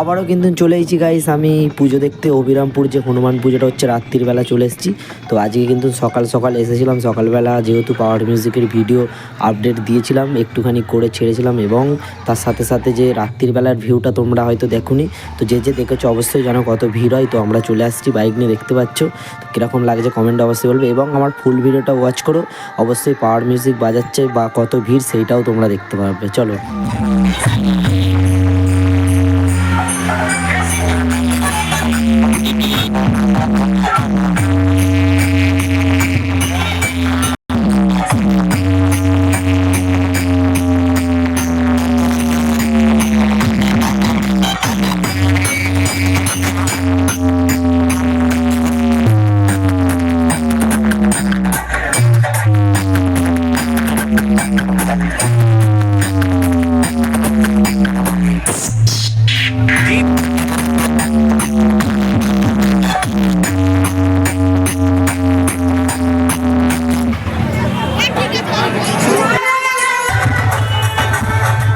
আবারও কিন্তু চলে এসেছি গাইস আমি পুজো দেখতে অবিরামপুর, যে হনুমান পুজোটা হচ্ছে রাত্রির বেলা চলে এসেছি। তো আজকে কিন্তু সকাল সকাল এসেছিলাম। সকালবেলা যেহেতু পাওয়ার মিউজিকের ভিডিও আপডেট দিয়েছিলাম, একটুখানি করে ছেড়েছিলাম এবং তার সাথে সাথে যে রাত্রির বেলার ভিউটা তোমরা হয়তো দেখোনি, তো যে যে দেখেছ অবশ্যই জানো কত ভিড় হয়। তো আমরা চলে আসছি বাইক নিয়ে, দেখতে পাচ্ছ। তো কীরকম লাগছে কমেন্ট অবশ্যই বলবে এবং আমার ফুল ভিডিওটা ওয়াচ করো। অবশ্যই পাওয়ার মিউজিক বাজাচ্ছে বা কত ভিড়, সেইটাও তোমরা দেখতে পারবে চলো। Bye.